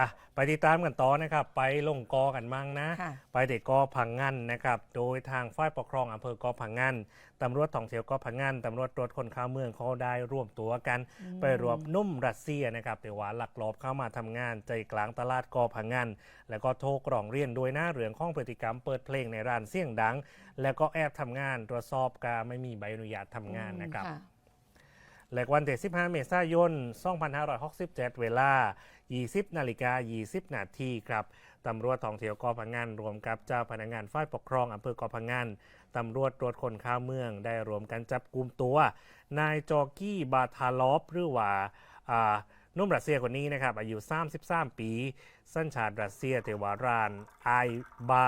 อะไปติดตามกันต่อนะครับ ไปลงกอกันมั่งนะ ค่ะ ไปเด็กกอพังงันนะครับ โดยทางฝ่ายปกครองอำเภอกอพังงันตำรวจท่องเที่ยวกอพังงันตำรวจตรวจคนเข้าเมืองเขาได้ร่วมตัวกัน ไปรวบนุ่มรัสเซียนะครับแต่ว่าลักลอบเข้ามาทำงานใจกลางตลาดกอพังงันแล้วก็โทรกล่องเรียนโดยหน้าเรื่องข้องพฤติกรรมเปิดเพลงในร้านเสียงดัง แล้วก็แอบทำงานตรวจสอบการไม่มีใบอนุญาตทำงานนะครับค่ะและวันที่15 เมษายน 2567 เวลา 20นาฬิกา 20 นาทีครับตำรวจท่องเที่ยวกอพังงานรวมกับเจ้าพนักงานฝ่ายปกครองอำเภอกอพังงานตำรวจตรวจคนเข้าเมืองได้รวมกันจับกลุ่มตัว นายจอร์กี้บาทาลอฟหรือว่าอ่านุ่มรัสเซียคนนี้นะครับอายุ 33 ปี สัญชาติรัสเซียเทวารานไอบา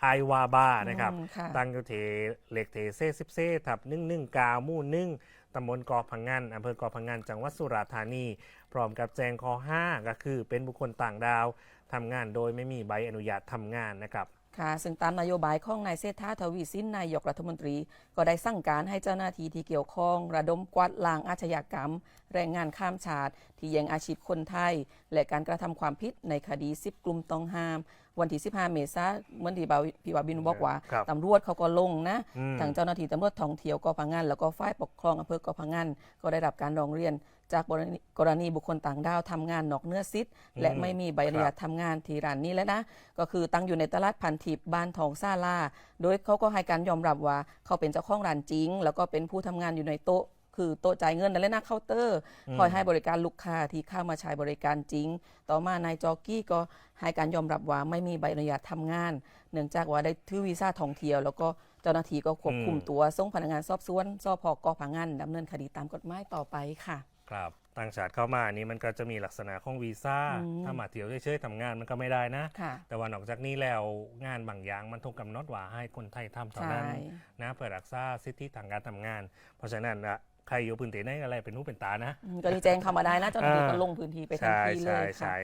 ไอวาบานะครับอืมค่ะตั้งอยู่ที่เหล็กเทเซสิบเซทับหนึ่งหนึ่งกามู่หนึ่ง ตำบลเกาะพังงันอำเภอเกาะพังงันจังหวัดสุราษฎร์ธานี พร้อมกับแจ้งข้อ5ก็คือเป็นบุคคลต่างดาวทำงานโดยไม่มีใบอนุญาตทำงานนะครับค่ะซึ่งตามนโยบายของนายเศรษฐาทวีสินนายกรัฐมนตรี ก็ได้สั่งการให้เจ้าหน้าที่ที่เกี่ยวข้อง ระดมกวาดล้างอาชญากรรม แรงงานข้ามชาติ ที่แย่งอาชีพคนไทย และการกระทำความผิดในคดี 10 กลุ่มต้องห้าม วันที่ 15 เมษายนเหมือนที่บ่าวพี่วาบินบอกว่าครับตำรวจเขาก็ลงนะอืมทางเจ้าหน้าที่ตำรวจท่องเที่ยวก็พังงานแล้วก็ฝ่ายปกครองอำเภอก็พังงานก็ได้รับการร้องเรียน จากกรณีกรณีบุคคลต่างด้าวทำงานนอกเนื้อซิดและไม่มีใบอนุญาตทำงานที่ร้านนี้แล้วนะ ก็คือตั้งอยู่ในตลาดพันทิพย์บ้านทองซาลา โดยเขาก็ให้การยอมรับว่าเขาเป็นเจ้าของร้านจริง แล้วก็เป็นผู้ทำงานอยู่ในโต๊ะคือโต๊ะจ่ายเงินนั่นแหละนะเคาน์เตอร์คอยให้บริการลูกค้าที่เข้ามาใช้บริการจริง ต่อมานายจอกกี้ก็ให้การยอมรับว่าไม่มีใบอนุญาตทำงาน เนื่องจากว่าได้ถือวีซ่าท่องเที่ยวแล้วก็ เจ้าหน้าที่ก็ควบคุมอืมตัวส่งพนักงานสอบสวนสพกพังงานดำเนินคดีตามกฎหมายต่อไปค่ะ ครับต่างชาติเข้ามานี่มันก็จะมีลักษณะของวีซ่าอืมถ้ามาเที่ยวเฉยๆทำงานมันก็ไม่ได้นะ ค่ะ แต่ว่านอกจากนี้แล้วงานบางอย่างมันถูกกำหนดว่าให้คนไทยทำเท่าใช่ นั้นนะเพื่อรักษาสิทธิทางการทำงาน เพราะฉะนั้นนะใครอยู่พื้นที่ไหนอะไรเป็นหูเป็นตานะอืมก็นี่แจ้งเข้ามาได้นะเจ้าหน้าที่อ่าก็ลงพื้นที่ไปทันใช่ทีเลใช่ยค่ะ ใช่